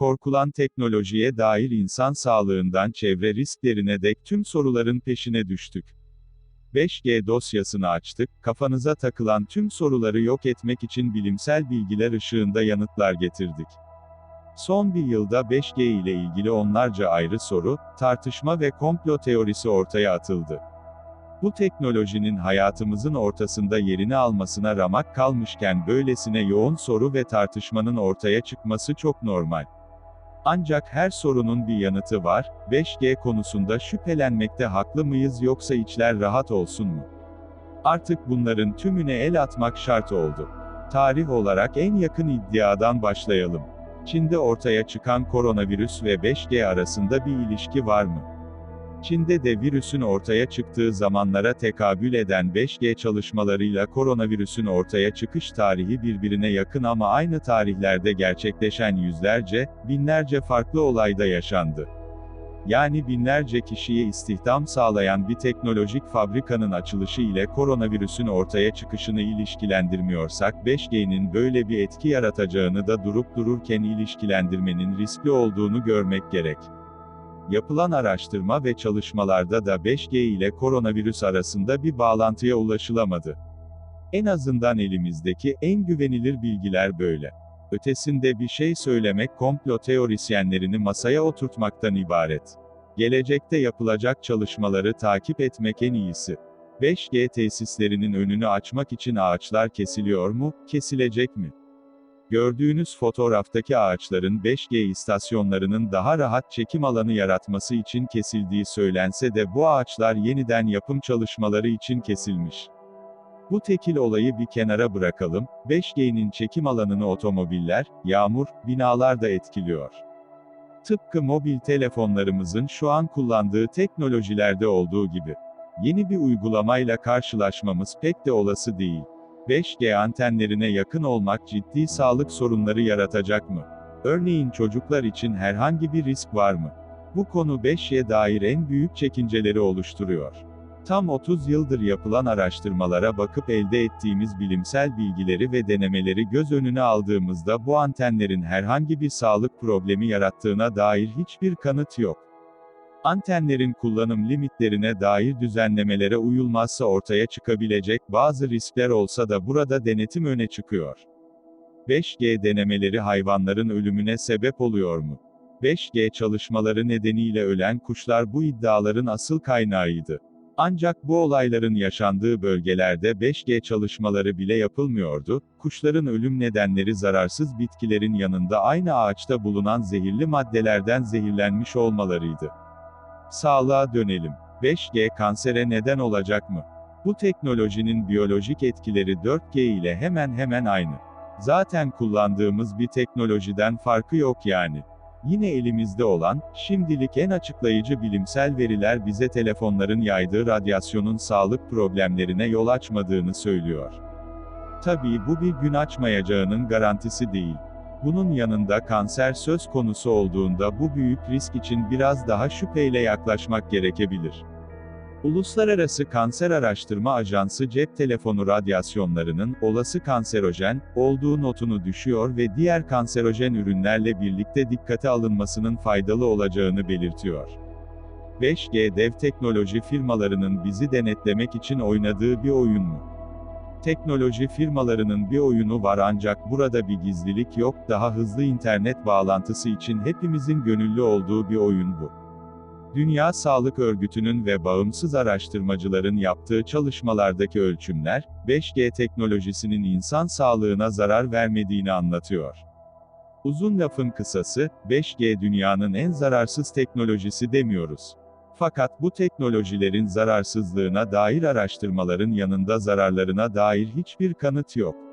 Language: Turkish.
korkulan teknolojiye dair insan sağlığından çevre risklerine dek tüm soruların peşine düştük. 5G dosyasını açtık, kafanıza takılan tüm soruları yok etmek için bilimsel bilgiler ışığında yanıtlar getirdik. Son bir yılda 5G ile ilgili onlarca ayrı soru, tartışma ve komplo teorisi ortaya atıldı. Bu teknolojinin hayatımızın ortasında yerini almasına ramak kalmışken böylesine yoğun soru ve tartışmanın ortaya çıkması çok normal. Ancak her sorunun bir yanıtı var, 5G konusunda şüphelenmekte haklı mıyız yoksa içler rahat olsun mu? Artık bunların tümüne el atmak şart oldu. Tarih olarak en yakın iddiadan başlayalım. Çin'de ortaya çıkan koronavirüs ve 5G arasında bir ilişki var mı? Çin'de de virüsün ortaya çıktığı zamanlara tekabül eden 5G çalışmalarıyla koronavirüsün ortaya çıkış tarihi birbirine yakın ama aynı tarihlerde gerçekleşen yüzlerce, binlerce farklı olayda yaşandı. Yani binlerce kişiye istihdam sağlayan bir teknolojik fabrikanın açılışı ile koronavirüsün ortaya çıkışını ilişkilendirmiyorsak 5G'nin böyle bir etki yaratacağını da durup dururken ilişkilendirmenin riskli olduğunu görmek gerek. Yapılan araştırma ve çalışmalarda da 5G ile koronavirüs arasında bir bağlantıya ulaşılamadı. En azından elimizdeki en güvenilir bilgiler böyle. Ötesinde bir şey söylemek komplo teorisyenlerini masaya oturtmaktan ibaret. Gelecekte yapılacak çalışmaları takip etmek en iyisi. 5G tesislerinin önünü açmak için ağaçlar kesiliyor mu, kesilecek mi? Gördüğünüz fotoğraftaki ağaçların 5G istasyonlarının daha rahat çekim alanı yaratması için kesildiği söylense de bu ağaçlar yeniden yapım çalışmaları için kesilmiş. Bu tekil olayı bir kenara bırakalım, 5G'nin çekim alanını otomobiller, yağmur, binalar da etkiliyor. Tıpkı mobil telefonlarımızın şu an kullandığı teknolojilerde olduğu gibi. Yeni bir uygulamayla karşılaşmamız pek de olası değil. 5G antenlerine yakın olmak ciddi sağlık sorunları yaratacak mı? Örneğin çocuklar için herhangi bir risk var mı? Bu konu 5G'ye dair en büyük çekinceleri oluşturuyor. Tam 30 yıldır yapılan araştırmalara bakıp elde ettiğimiz bilimsel bilgileri ve denemeleri göz önüne aldığımızda bu antenlerin herhangi bir sağlık problemi yarattığına dair hiçbir kanıt yok. Antenlerin kullanım limitlerine dair düzenlemelere uyulmazsa ortaya çıkabilecek bazı riskler olsa da burada denetim öne çıkıyor. 5G denemeleri hayvanların ölümüne sebep oluyor mu? 5G çalışmaları nedeniyle ölen kuşlar bu iddiaların asıl kaynağıydı. Ancak bu olayların yaşandığı bölgelerde 5G çalışmaları bile yapılmıyordu, kuşların ölüm nedenleri zararsız bitkilerin yanında aynı ağaçta bulunan zehirli maddelerden zehirlenmiş olmalarıydı. Sağlığa dönelim. 5G kansere neden olacak mı? Bu teknolojinin biyolojik etkileri 4G ile hemen hemen aynı. Zaten kullandığımız bir teknolojiden farkı yok yani. Yine elimizde olan, şimdilik en açıklayıcı bilimsel veriler bize telefonların yaydığı radyasyonun sağlık problemlerine yol açmadığını söylüyor. Tabii bu bir gün açmayacağının garantisi değil. Bunun yanında kanser söz konusu olduğunda bu büyük risk için biraz daha şüpheyle yaklaşmak gerekebilir. Uluslararası Kanser Araştırma Ajansı cep telefonu radyasyonlarının olası kanserojen olduğu notunu düşüyor ve diğer kanserojen ürünlerle birlikte dikkate alınmasının faydalı olacağını belirtiyor. 5G dev teknoloji firmalarının bizi denetlemek için oynadığı bir oyun mu? Teknoloji firmalarının bir oyunu var ancak burada bir gizlilik yok, daha hızlı internet bağlantısı için hepimizin gönüllü olduğu bir oyun bu. Dünya Sağlık Örgütü'nün ve bağımsız araştırmacıların yaptığı çalışmalardaki ölçümler, 5G teknolojisinin insan sağlığına zarar vermediğini anlatıyor. Uzun lafın kısası, 5G dünyanın en zararsız teknolojisi demiyoruz. Fakat bu teknolojilerin zararsızlığına dair araştırmaların yanında zararlarına dair hiçbir kanıt yok.